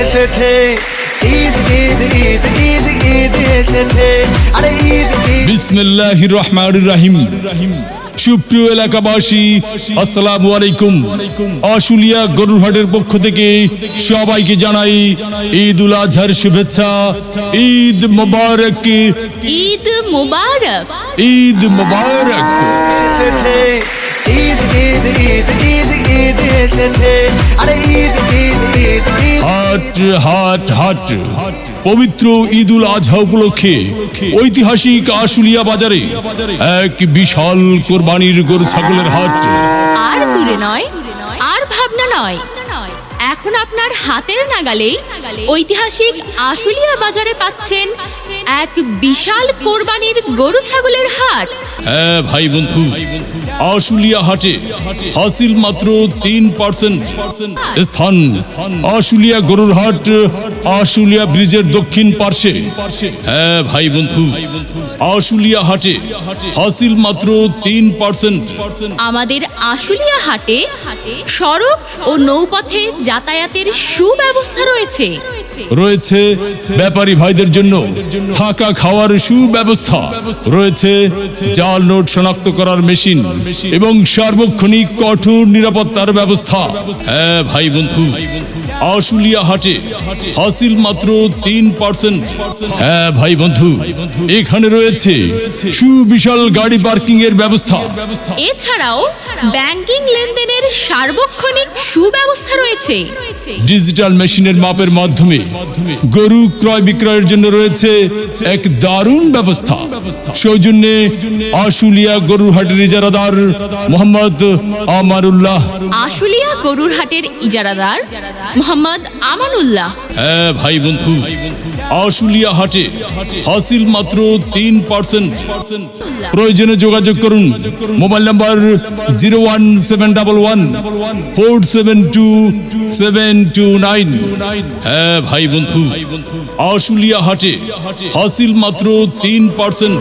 এসেছে। ঈদ ঈদ ঈদ ঈদ ঈদ এসেছে। আরে ঈদ ঈদ। বিসমিল্লাহ রহমান রাহিম। সুপ্রিয় এলাকাবাসী আসসালামু আলাইকুম। আশুলিয়া গরুরহাটের পক্ষ থেকে সবাইকে জানাই ঈদ উল আজহার শুভেচ্ছা। ঈদ মোবারক। ঈদ মুবারক। ঈদ মোবারক। ঈদ ঈদ ঈদ ঈদ ঈদ এসেছে। আরে ঈদ ঈদ ঈদ ঈদ। হাট হাট হাট। পবিত্র ঈদ উল আজহা উপলক্ষে ঐতিহাসিক আশুলিয়া বাজারে এক বিশাল কোরবানির গরু ছাগলের হাট। আর দূরে নয় আর ভাবনা নয় এখন আপনার হাতের নাগালেই ঐতিহাসিক আশুলিয়া বাজারে পাচ্ছেন এক বিশাল কোরবানির গরু ছাগলের হাট। হ্যাঁ ভাই বন্ধু আশুলিয়া হাটে হাসিল মাত্র তিন পার্সেন্ট স্থান। আশুলিয়া গরুর হাট আশুলিয়া ব্রিজের দক্ষিণ পার্শ্বে। হ্যাঁ ভাই বন্ধু আশুলিয়া হাটে হাসিল মাত্র তিন পার্সেন্ট। আমাদের আশুলিয়া হাটে সড়ক ও নৌপথে যাতায়াতের সুব্যবস্থা রয়েছে। রয়েছে ব্যাপারী ভাইদের জন্য থাকা খাওয়ার সুব্যবস্থা। রয়েছে জাল নোট শনাক্ত করার মেশিন এবং সার্বক্ষণিক কঠোর নিরাপত্তার ব্যবস্থা। হ্যাঁ ভাই বন্ধু আশুলিয়া হাটে হাসিল মাত্র তিন পার্সেন্ট। হ্যাঁ ভাই বন্ধু এখানে রয়েছে। সুবিশাল গাড়ি পার্কিং এর ব্যবস্থা। এছাড়াও ব্যাংকিং লেনদেনের সার্বক্ষণিক সুব্যবস্থা রয়েছে। ডিজিটাল মেশিনের মাপের মাধ্যমে গরু ক্রয় বিক্রয়ের জন্য রয়েছে এক দারুণ ব্যবস্থা। সৌজন্যে আশুলিয়া গরুর হাটের ইজারাদার মোহাম্মদ আমারুল্লাহ। আশুলিয়া গরুর হাটের ইজারাদার মোহাম্মদ আমানুল্লাহ হ্যাঁ ভাই বন্ধু আশুলিয়া হাটে হাসিল মাত্র তিন পার্সেন্ট। প্রয়োজনে যোগাযোগ করুন mobile number zero one seven double one four seven two seven two nine হ্যাঁ ভাই বন্ধু। আশুলিয়া হাটে হাসিল মাত্র তিন পার্সেন্ট